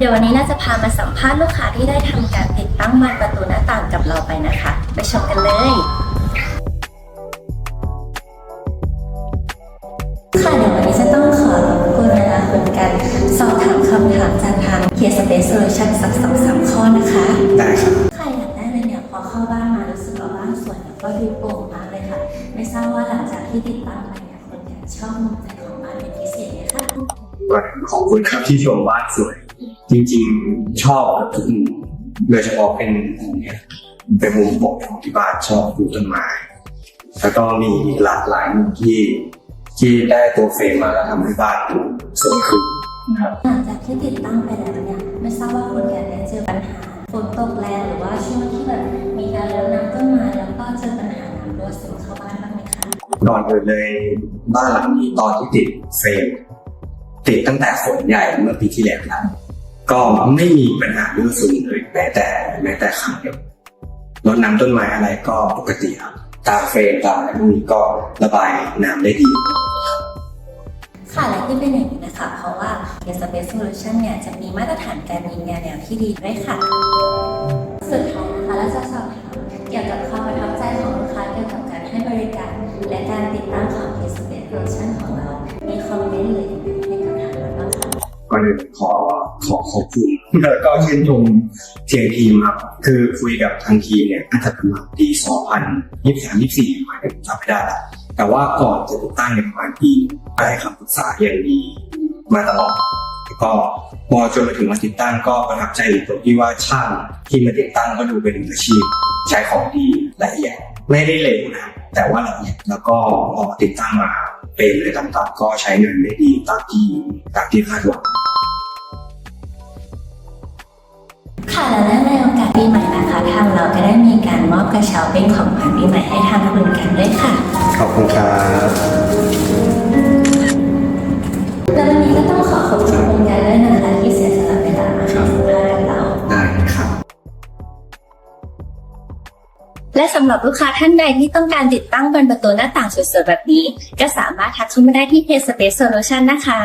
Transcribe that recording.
เดี๋ยววันนี้เราจะพามาสัมภาษณ์ลูกค้าที่ได้ทำการติดตั้งบานประตูหน้าต่างกับเราไปนะคะ ไปชมกันเลย ค่ะเดี๋ยววันนี้จะต้องขอรบกวนเวลาคุณกันสอบถามคำถามจากทาง k Space Solution สักสองสามข้อนะคะ ได้ครับค่ะอย่างแรกเลยเนี่ยพอเข้าบ้านมารู้สึกว่าบ้านสวยแล้วก็ดูโปร่งมากเลยค่ะ ไม่ทราบว่าหลังจากที่ติดตั้งไปเนี่ยคุณกันชอบมุมไหนของบ้านเป็นพิเศษไหมคะ ขอบคุณครับที่ชมบ้านสวย จริงๆชอบทุกมุมโดยเฉพาะเป็นมุมเนี่ยเป็นมุมโปรดของที่บ้านชอบปลูกต้นไม้แล้วก็มีอีกหลากหลายมุมที่ที่ได้ตัวเฟรมมาแล้วทำให้บ้านดูสวยขึ้นนะครับหลังจากที่ติดตั้งไปแล้วเนี่ยไม่ทราบว่าคุณกันเนี่ยเจอปัญหาฝนตกแรงหรือว่าช่วงที่แบบมีการรดน้ำต้นไม้แล้วก็เจอปัญหาน้ำรั่วซึมเข้าบ้านบ้างไหมคะก่อนอื่นเลยบ้านหลังนี้ตอนที่ติดเฟรมติดตั้งแต่ฝนใหญ่เมื่อปีที่แล้วแล้ว ก็ไม่มีปัญหาเรื่องซึมเลยแม้แต่แม้แต่ครั้งเดียวรดน้ำต้นไม้อะไรก็ปกติครับตามเฟรมตามอะไรพวกนี้ก็ระบายน้ำได้ดี ค่ะและที่เป็นอย่างนี้นะคะ เพราะว่า g e Space Solution เนี่ยจะมีมาตรฐานการยิงยาแนวที่ดีด้วยค่ะ สุดท้ายนะคะเราจะสอบถามเกี่ยวกับความประทับใจของลูกค้าเกี่ยวกับการให้บริการ และการติดตั้งของ g e Space Solution ของเรา มีคอมเมนต์หรือให้กับทางเราบ้างคะก่อนอื่นขอ ขอขอบคุณแล้วก็ชื่นชมเทียงทีมครับ คือคุยกับทางทีมเนี่ยน่าจะประมาณปี2023 24หมายถึงจำไม่ได้ละแต่ว่าก่อนจะติดตั้งในยประมาณปีได้คำปรึกษาอย่างดีมาตลอดแล้วก็พอจนมาถึงมาติดตั้งก็ประทับใจตรงที่ว่าช่างที่มาติดตั้งก็ดูเป็นมืออาชีพใช้ของดีละเอียดไม่ได้เร็วนะแต่ว่าละเอียดแล้วก็พอติดตั้งมาเป็นเลยต่างๆก็ใช้เงินได้ดีตามที่ตามที่คาดหวัง การมอบกระเช้าเป็นของขวัญปีใหม่ให้ทางคุณกันด้วยค่ะ ขอบคุณครับและวันนี้ก็ต้องขอขอบคุณคุณกันด้วยนะคะที่เสียสละเวลามาให้สัมภาษณ์กับเรา ได้ครับ และสำหรับลูกค้าท่านใดที่ต้องการติดตั้งบานประตูหน้าต่างสวยๆแบบนี้ ก็สามารถทักเข้ามาได้ที่ Pay Space Solution นะคะ